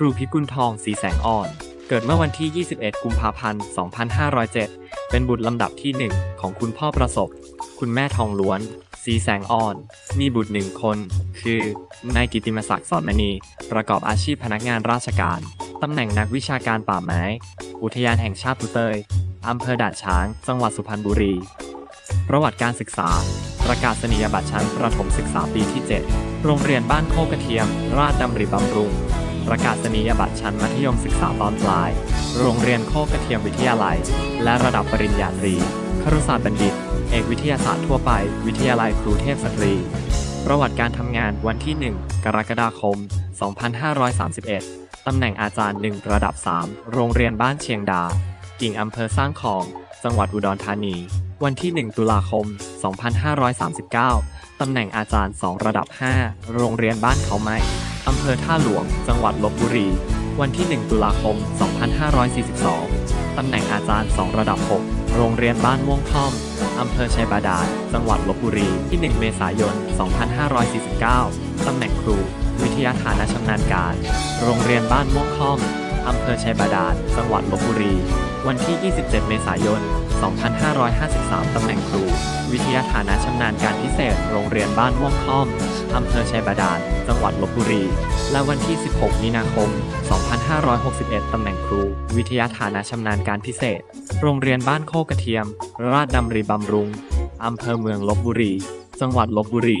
รูพิกุลทองสีแสงอ่อน เกิดเมื่อวันที่ 21 กุมภาพันธ์ 2507 เป็นบุตรลำดับที่ 1 ของคุณพ่อประสบ คุณแม่ทองล้วน สีแสงอ่อน มีบุตรหนึ่งคน คือนายกิติมศักดิ์สอนมณี ประกอบอาชีพพนักงานราชการ ตำแหน่งนักวิชาการป่าไม้ อุทยานแห่งชาติภูเตยอำเภอด่านช้าง จังหวัดสุพรรณบุรี ประวัติการศึกษา ประกาศนียบัตรชั้นประถมศึกษาปีที่ 7 โรงเรียนบ้านโคกกระเทียม ราชดำริบำรุง ประกาศนียบัตรชั้นมัธยมศึกษาตอนปลาย โรงเรียนโคกกระเทียมวิทยาลัย และระดับปริญญาตรีครุศาสตร์บัณฑิต เอกวิทยาศาสตร์ทั่วไป วิทยาลัยครูเทพสตรี ประวัติการทำงานวันที่ 1 กรกฎาคม 2531 ตำแหน่งอาจารย์ 1 ระดับ 3 โรงเรียนบ้านเชียงดา กิ่งอำเภอสร้างคอง จังหวัดอุดรธานี วันที่ 1 ตุลาคม 2539 ตำแหน่งอาจารย์ 2 ระดับ 5 โรงเรียนบ้านเขาไม้อำเภอท่าหลวง จังหวัดลบบุรี วันที่ 1 ตุลาคม 2542 ตำแหน่งอาจารย์ 2 ระดับ 6 โรงเรียนบ้านม่วงค่อมอำเภอชัยบาดาล จังหวัดลบบุรี ที่ 1 เมษายน 2549 ตำแหน่งครู วิทยาฐานะชำนาญการ โรงเรียนบ้านม่วงค่อมอำเภอชัยบาดาล จังหวัดลบบุรี วันที่ 27 เมษายน 2553 ตำแหน่งครู วิทยาฐานะชำนาญการพิเศษ โรงเรียนบ้านม่วงค่อม อำเภอชัยบาดาล จังหวัดลบบุรี และวันที่ 16 มีนาคม 2561 ตำแหน่งครู วิทยาฐานะชำนาญการพิเศษ โรงเรียนบ้านโคกกระเทียม ราชดำริบำรุง อำเภอเมืองลบบุรี จังหวัดลบบุรี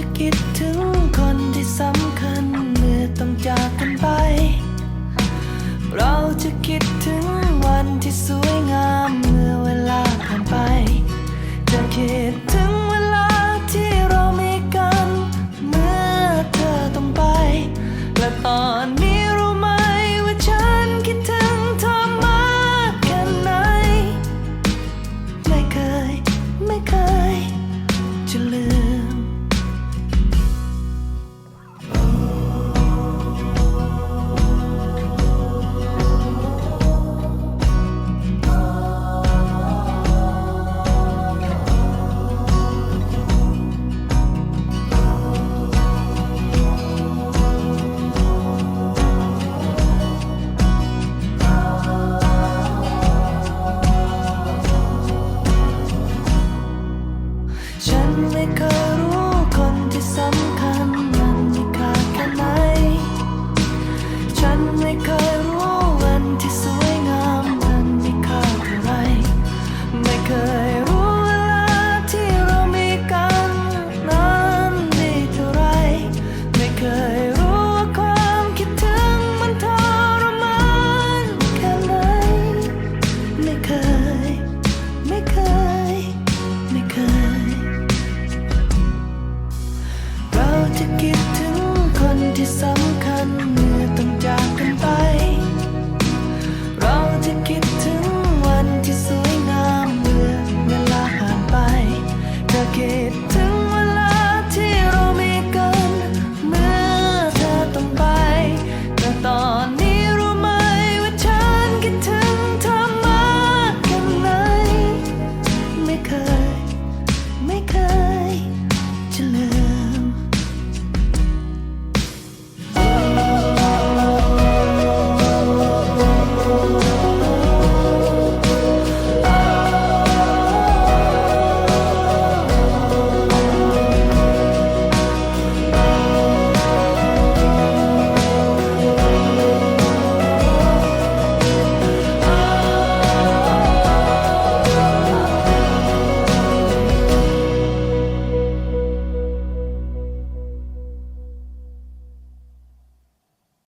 จะคิดถึงคนที่สำคัญเมื่อต้องจากกันไป เราจะคิดถึงวันที่สวยงามเมื่อเวลาผ่านไป จะคิด ฉัน